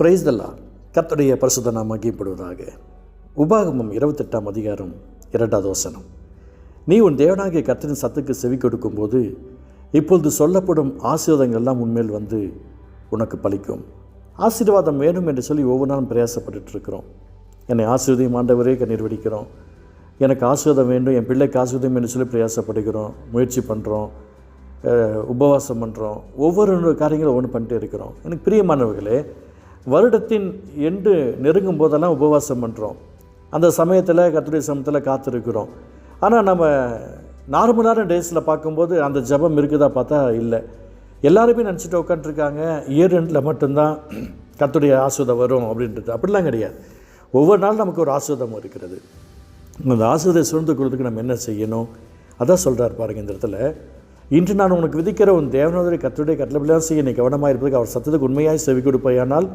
Price கத்துடைய கர்த்தருடைய பரிசுத்த நாம் மகிப்படுவதாக உபாகமம் இருபத்தெட்டாம் அதிகாரம் இரண்டாவது வசனம். நீ உன் தேவனாகிய கர்த்தரின் சத்துக்கு செவி கொடுக்கும்போது இப்பொழுது சொல்லப்படும் ஆசீர்வாதங்கள் எல்லாம் உன்மேல் வந்து உனக்கு பலிக்கும். ஆசீர்வாதம் வேணும் என்று சொல்லி ஒவ்வொரு நாளும் பிரயாசப்பட்டுட்டு இருக்கிறோம் என்னை ஆசீர்வதியும் ஆண்டவரே கண்ணீர் வெடிக்கிறோம் எனக்கு ஆசீர்வாதம் வேண்டும் என் பிள்ளைக்கு ஆசீர்வாதம் என்று சொல்லி பிரயாசப்படுகிறோம் முயற்சி பண்ணுறோம் உபவாசம் பண்ணுறோம் ஒவ்வொரு காரியங்களும் ஒவ்வொன்று பண்ணிட்டே இருக்கிறோம். எனக்கு பிரியமானவர்களே வருடத்தின் எண்டு நெருங்கும் போதெல்லாம் உபவாசம் பண்ணுறோம் அந்த சமயத்தில் கத்துடைய சமயத்தில் காத்திருக்கிறோம். ஆனால் நம்ம நார்மலான டேஸில் பார்க்கும்போது அந்த ஜெபம் இருக்குதா பார்த்தா இல்லை. எல்லாருமே நினச்சிட்டு உட்காந்துருக்காங்க இயர் எண்டில் மட்டும்தான் கத்துடைய ஆசுதம் வரும் அப்படின்றது. அப்படிலாம் கிடையாது. ஒவ்வொரு நாளும் நமக்கு ஒரு ஆசுதம் இருக்கிறது. அந்த ஆசுவதை சுழ்ந்து கொள்றதுக்கு நம்ம என்ன செய்யணும்? அதான் சொல்கிறார் பாருங்க இந்த இடத்துல. இன்று நான் உனக்கு விதிக்கிற உன் தேவனுடைய கத்துடைய கட்டளை செய்ய நீ கவனமாக இருப்பதுக்கு அவர் சத்தத்துக்கு உண்மையாய் செவி கொடுப்பையானால்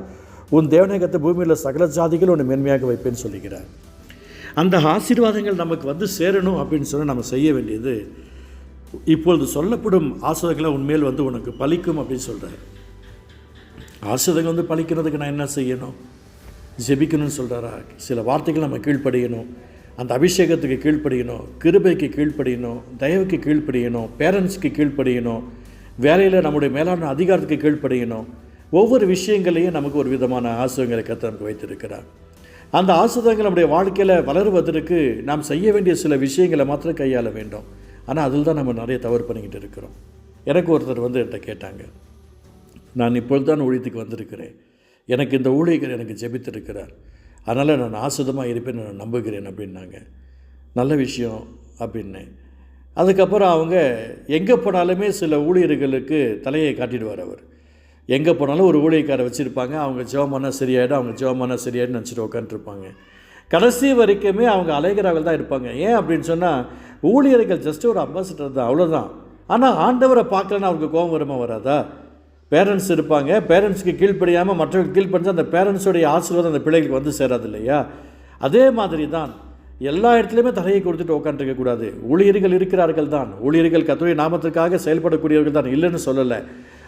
உன் தேவனை கத்த பூமியில் சகல ஜாதிகள் உன்னை மேன்மையாக வைப்பேன்னு சொல்லிக்கிறார் அந்த ஆசீர்வாதங்கள் நமக்கு வந்து சேரணும் அப்படின்னு சொல்லி நம்ம செய்ய வேண்டியது. இப்பொழுது சொல்லப்படும் ஆசிரியர்களை உண்மையில் வந்து உனக்கு பலிக்கும் அப்படின்னு சொல்கிறார் ஆசிரியர்கள் வந்து பலிக்கிறதுக்கு நான் என்ன செய்யணும்? ஜெபிக்கணும்னு சொல்கிறாரா சில வார்த்தைகள் நம்ம கீழ்ப்படியணும். அந்த அபிஷேகத்துக்கு கீழ்ப்படியணும் கிருபைக்கு கீழ்ப்படியணும் தயவுக்கு கீழ்ப்படியணும் பேரண்ட்ஸ்க்கு கீழ்ப்படியணும் வேலையில் நம்முடைய மேலான அதிகாரத்துக்கு கீழ்ப்படியணும். ஒவ்வொரு விஷயங்களையும் நமக்கு ஒரு விதமான ஆசிரியங்களை கத்த நமக்கு வைத்திருக்கிறார். அந்த ஆசிரியங்கள் நம்முடைய வாழ்க்கையில் வளருவதற்கு நாம் செய்ய வேண்டிய சில விஷயங்களை மாத்திரம் கையாள வேண்டும். ஆனால் அதில் தான் நம்ம நிறைய தவறு பண்ணிக்கிட்டு இருக்கிறோம். எனக்கு ஒருத்தர் வந்து என்கிட்ட கேட்டாங்க. நான் இப்பொழுது தான் ஊழியத்துக்கு வந்திருக்கிறேன். எனக்கு இந்த ஊழியர் எனக்கு ஜெபித்திருக்கிறார். அதனால் நான் ஆசுதமாக இருப்பேன் நான் நம்புகிறேன் அப்படின்னாங்க. நல்ல விஷயம் அப்படின்னேன் அதுக்கப்புறம் அவங்க எங்கே போனாலுமே சில ஊழியர்களுக்கு தலையை காட்டிடுவார் அவர். எங்கே போனாலும் ஒரு ஊழியக்காரை வச்சுருப்பாங்க. அவங்க ஜோமானா சரியாயிடும் அவங்க ஜோமானா சரியாயிடும் நினச்சிட்டு உட்காந்துருப்பாங்க கடைசி வரைக்குமே அவங்க அலைகிறார்கள் தான் இருப்பாங்க. ஏன் அப்படின்னு சொன்னால் ஊழியர்கள் ஜஸ்ட் ஒரு அம்பாசிடர் தான் அவ்வளோதான் ஆனால் ஆண்டவரை பார்க்கலன்னு அவருக்கு கோபம் வருமா வராதா? பேரண்ட்ஸ் இருப்பாங்க. பேரண்ட்ஸ்க்கு கீழ்ப்படியாமல் மற்றவர்கள் கீழ்ப்படிஞ்சா அந்த பேரண்ட்ஸுடைய ஆசீர்வாதம் அந்த பிள்ளைகளுக்கு வந்து சேராது இல்லையா? அதே மாதிரி தான் எல்லா இடத்துலையுமே தரையை கொடுத்துட்டு உட்காந்துருக்கக்கூடாது ஊழியர்கள் இருக்கிறார்கள் தான் ஊழியர்கள் கத்துடைய நாமத்திற்காக செயல்படக்கூடியவர்கள் தான். இல்லைன்னு சொல்லலை.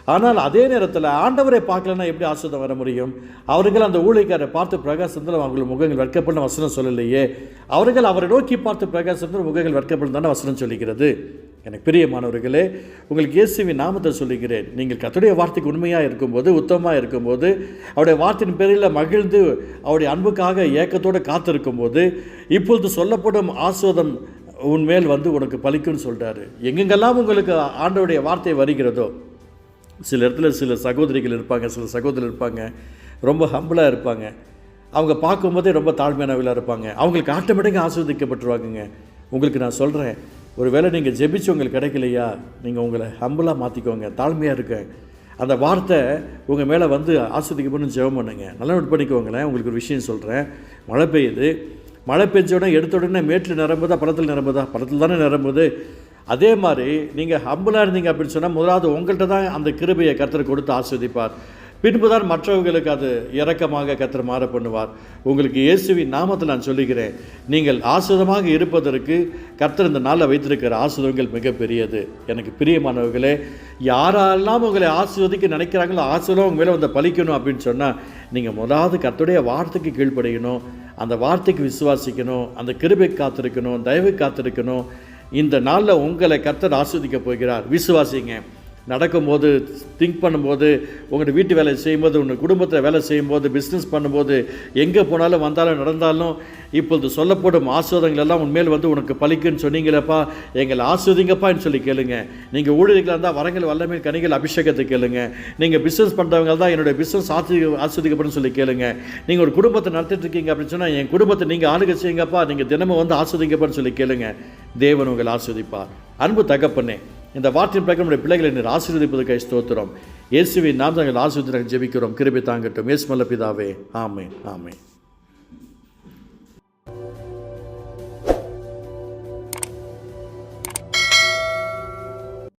ஆனால் அதே நேரத்தில் ஆண்டவரை பார்க்கலன்னா எப்படி ஆசிரியம் வர முடியும்? அவர்கள் அந்த ஊழியக்காரை பார்த்து பிரகாசத்தில் அவர்கள் முகங்கள் வெட்கப்படும் வசனம் சொல்லலையே. அவர்கள் அவரை நோக்கி பார்த்து பிரகாசத்தில் முகங்கள் வெட்கப்படும் தானே வசனம் சொல்லுகிறது. எனக்கு பிரியமானவர்களே உங்களுக்கு இயேசுவின் நாமத்தை சொல்லுகிறேன். நீங்கள் கத்துடைய வார்த்தைக்கு உண்மையாக இருக்கும்போது உத்தமமாக இருக்கும்போது அவருடைய வார்த்தையின் பேரில் மகிழ்ந்து அவருடைய அன்புக்காக ஏக்கத்தோடு காத்திருக்கும்போது இப்பொழுது சொல்லப்படும் ஆஸ்வாதம் உன்மேல் வந்து உனக்கு பலிக்கும்னு சொல்கிறாரு எங்கெங்கெல்லாம் உங்களுக்கு ஆண்டவுடைய வார்த்தை வருகிறதோ சில இடத்துல சில சகோதரிகள் இருப்பாங்க சில சகோதரர் இருப்பாங்க. ரொம்ப ஹம்பிளாக இருப்பாங்க. அவங்க பார்க்கும்போதே ரொம்ப தாழ்மையானவர்களாக இருப்பாங்க. அவங்களுக்கு ஆட்டோமேட்டிக்காக ஆஸ்வதிக்கப்பட்டுருவாங்கங்க உங்களுக்கு நான் சொல்கிறேன் ஒரு வேளை நீங்கள் ஜெபிச்சு உங்களுக்கு கிடைக்கலையா நீங்கள் உங்களை ஹம்பிளாக மாற்றிக்கோங்க தாழ்மையாக இருக்க அந்த வார்த்தை உங்கள் மேலே வந்து ஆஸ்வதிக்கப்படணும் ஜெபம் பண்ணுங்க. நல்லா நோட் பண்ணிக்கோங்களேன் உங்களுக்கு ஒரு விஷயம் சொல்கிறேன் மழை பெய்யுது. மழை பெஞ்ச உடனே எடுத்த உடனே மேட்டில் நிரம்புதா பழத்தில் நிரம்புதா? பழத்தில் தானே நிரம்புது. அதே மாதிரி நீங்கள் ஹம்புலாக இருந்தீங்க அப்படின்னு சொன்னால் முதலாவது உங்கள்கிட்ட தான் அந்த கிருபையை கர்த்தர் கொடுத்து ஆஸ்வதிப்பார் பின்பு தான் மற்றவர்களுக்கு அது இரக்கமாக கர்த்தர் மாற பண்ணுவார். உங்களுக்கு இயேசுவின் நாமத்தில் நான் சொல்லுகிறேன் நீங்கள் ஆசுதமாக இருப்பதற்கு கர்த்தர் இந்த நாளில் வைத்திருக்கிற ஆசுதங்கள் மிகப்பெரியது. எனக்கு பிரியமானவர்களே யாரெல்லாம் உங்களை ஆசிர்வதிக்க நினைக்கிறாங்களோ ஆசிர்வாதம் உங்கள் மேலே வந்து பலிக்கணும் அப்படின்னு சொன்னால் நீங்கள் முதலாவது கர்த்தருடைய வார்த்தைக்கு கீழ்ப்படையணும். அந்த வார்த்தைக்கு விசுவாசிக்கணும் அந்த கிருபை காத்திருக்கணும் தயவு காத்திருக்கணும். இந்த நாளில் உங்களை கர்த்தர் ஆஸ்வதிக்க போகிறார். விசுவாசிங்க. நடக்கும்போது திங்க் பண்ணும்போது உங்களோட வீட்டு வேலை செய்யும்போது உங்கள் குடும்பத்தில் வேலை செய்யும்போது பிஸ்னஸ் பண்ணும்போது எங்கே போனாலும் வந்தாலும் நடந்தாலும் இப்பொழுது சொல்லப்படும் ஆஸ்வாதங்கள் எல்லாம் உண்மையில் வந்து உனக்கு பலிக்குன்னு சொன்னீங்களேப்பா எங்களை ஆஸ்வதிங்கப்பான்னு சொல்லி கேளுங்க. நீங்கள் ஊழியர்களாக இருந்தால் வரங்கள் வல்லமே கனிகள் அபிஷேகத்தை கேளுங்க. நீங்கள் பிஸ்னஸ் பண்ணுறவங்க தான் என்னுடைய பிஸ்னஸ் ஆசி ஆஸ்வதிக்கப்படும் சொல்லி கேளுங்க. நீங்கள் ஒரு குடும்பத்தை நடத்திட்டு இருக்கீங்க அப்படின்னு சொன்னால் என் குடும்பத்தை நீங்கள் ஆளுக செய்யுங்கப்பா நீங்கள் தினமும் வந்து ஆஸ்வதிங்கப்பான்னு சொல்லி கேளுங்க. தேவன் உங்களை ஆஸ்வதிப்பார் அன்பு தகப்பண்ணே இந்த வார்த்தையின் பிரகாரம் நம்முடைய பிள்ளைகளை நீர் ஆசீர்வதிப்பதற்காக ஸ்தோத்திரம். இயேசுவின் நாம் தாங்கள் நாங்கள் ஜெபிக்கிறோம் கிருபி தாங்கட்டும். இயேசு மல்ல பிதாவே. ஆமே ஆமே